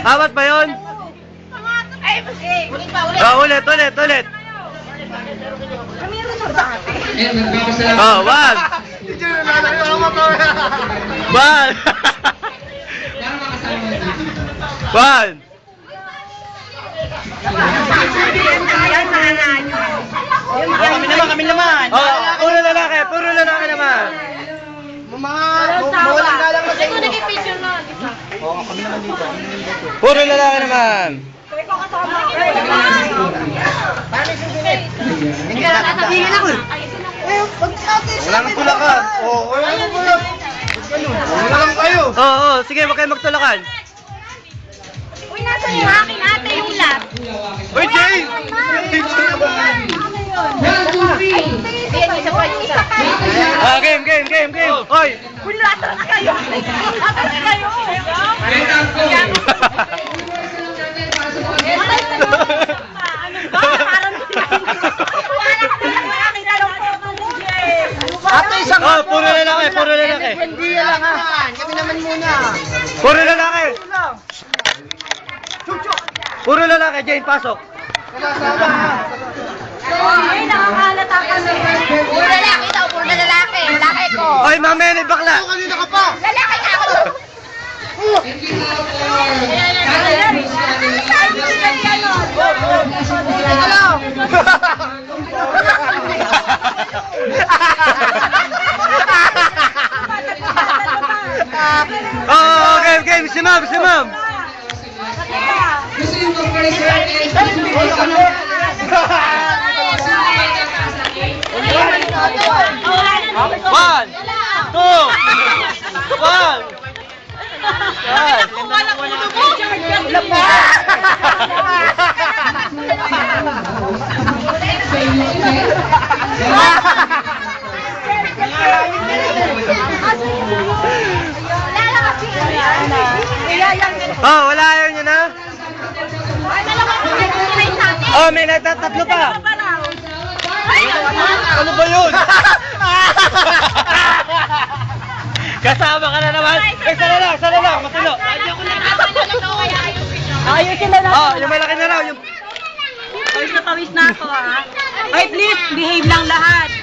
Apat ba yun? Ay, ulit pa, ulit. Oh, ulit, ulit, ulit. Nagpapasalamat. Oh, one. One. Para makasama mo. One. kami naman, kami naman. Oh, puro lalaki, puro lalaki naman. Mga mawalang galang na sa Ito naging picture na. Oo, kami naman dito. Kami naman dito. Puro lalaki naman. Wala nang tulakan. Oo, wala nang tulakan. Wala lang kayo. Oo, oh, sige, wag kayo magtulakan. Uy, nasa yung akin ate yung lap. Uy, Jay! Pa. Ah, game, game, game, game. Oy! Uy, lasa na kayo. Lasa na kayo. Ano. Ate, isang Oh, puro lalaki, puro lalaki. Hindi lang ha. Kami naman muna. Puro lalaki. Puro lalaki, Jane, pasok. Ay, nakakalata ka na. Puro lalaki daw, puro lalaki. Lalaki ko. Oy, mamaya may bakla. Kanina ka pa. Lalaki ako. Oh, game, game, si ma'am, si ma'am. Gusto yung Oh, wala yun yun ha? Oh, may nagtatatlo pa. Ano ba yun? Kasama ka na naman. Eh, sana lang, sana lang, matino. Ayusin oh, na natin. Oh, yung malaki na raw. Yung... Pawis na pawis na ako, ha? Wait, please, behave lang lahat.